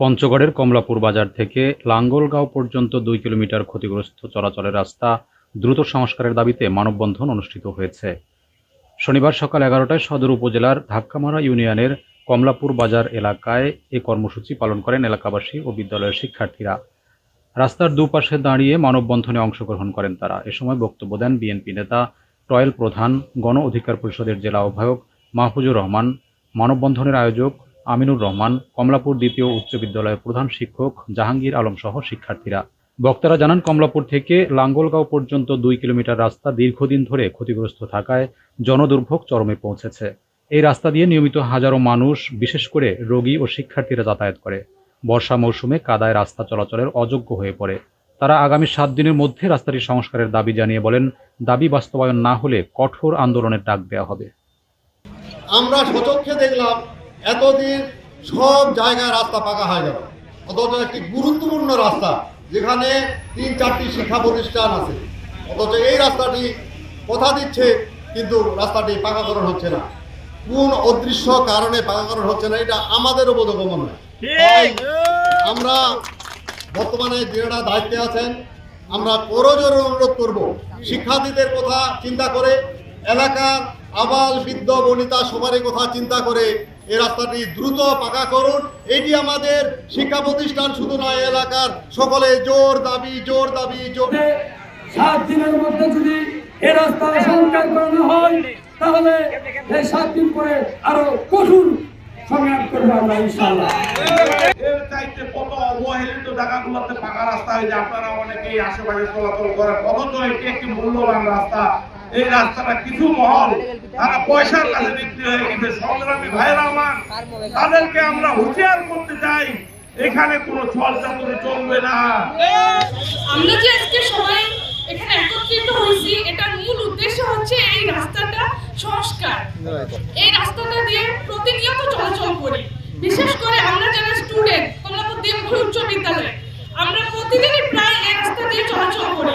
পঞ্চগড়ের কমলাপুর বাজার থেকে লাঙ্গলগাঁও পর্যন্ত দুই কিলোমিটার ক্ষতিগ্রস্ত চলাচলের রাস্তা দ্রুত সংস্কারের দাবিতে মানববন্ধন অনুষ্ঠিত হয়েছে। শনিবার সকাল এগারোটায় সদর উপজেলার ধাক্কামারা ইউনিয়নের কমলাপুর বাজার এলাকায় এ কর্মসূচি পালন করেন এলাকাবাসী ও বিদ্যালয়ের শিক্ষার্থীরা। রাস্তার দুপাশে দাঁড়িয়ে মানববন্ধনে অংশগ্রহণ করেন তারা। এ সময় বক্তব্য দেন বিএনপি নেতা, টয়েল প্রধান, গণ অধিকার পরিষদের জেলা আহ্বায়ক মাহফুজুর রহমান, মানববন্ধনের আয়োজক আমিনুর রহমান, কমলাপুর দ্বিতীয় উচ্চ বিদ্যালয়ের প্রধান শিক্ষক, জাহাঙ্গীর আলম সহ শিক্ষার্থীরা। বক্তারা জানান, কমলাপুর থেকে লাঙ্গলগাঁও পর্যন্ত দুই কিলোমিটার রাস্তা দীর্ঘদিন ধরে ক্ষতিগ্রস্ত থাকায় জনদুর্ভোগ চরমে পৌঁছেছে। এই রাস্তা দিয়ে নিয়মিত হাজারো মানুষ, বিশেষ করে রোগী ও শিক্ষার্থীরা যাতায়াত করে। বর্ষা মৌসুমে কাদায় রাস্তা চলাচলের অযোগ্য হয়ে পড়ে। তারা আগামী সাত দিনের মধ্যে রাস্তাটি সংস্কারের দাবি জানিয়ে বলেন, দাবি বাস্তবায়ন না হলে কঠোর আন্দোলনের ডাক দেওয়া হবে। আমরা সচক্ষে দেখলাম এতদিন সব জায়গায় রাস্তা পাকা হয়ে গেল। অথচ একটি গুরুত্বপূর্ণ রাস্তা যেখানে তিন চারটি শিক্ষা প্রতিষ্ঠান আছে। অথচ এই রাস্তাটি কথা দিচ্ছে কিন্তু রাস্তাটি পাকাকরণ হচ্ছে না। কোন অদৃশ্য কারণে পাকাকরণ হচ্ছে না এটা আমাদেরও বোধগম্য নয়। আমরা বর্তমানে যারা দায়িত্বে আছেন আমরা করজোর অনুরোধ করব শিক্ষার্থীদের কথা চিন্তা করে এলাকার আবাল বৃদ্ধ বনিতা সবারই কথা চিন্তা করে এই রাস্তাটি দ্রুত পাকা করুন। এটি আমাদের শিক্ষা প্রতিষ্ঠান শুধু নয় এলাকার সকলে জোর দাবি জোর দাবি জোর। সাত দিনের মধ্যে যদি এ রাস্তা সংস্কার করানো হয় তাহলে এই সাত দিন পরে আরও কঠোর সংগ্রাম করব আমরা ইনশাল্লাহ এর চাইতে কত অবহেলিত জায়গাগুলোতে পাকা রাস্তা হয়েছে আপনারা অনেকেই আশেপাশে চলাচল করেন। অথচ এটি একটি মূল্যবান রাস্তা। এই রাস্তাটা কিছু মহল। তারা পয়সার কাছে বিক্রি হয়ে গেছে। সংগ্রামী ভাইরা আমার, তাদেরকে আমরা হুঁশিয়ার করতে চাই। এখানে কোনো ছল চাতুরি চলবে না। আমরা যে আজকে এখানে এটার মূল উদ্দেশ্য হচ্ছে এই রাস্তাটা সংস্কার। এই রাস্তাটা প্রতিনিয়ত চলাচল করি। বিশেষ করে আমরা স্টুডেন্ট উচ্চ বিদ্যালয়ে, আমরা প্রতিদিনই প্রায় রাস্তা দিয়ে চলাচল করি।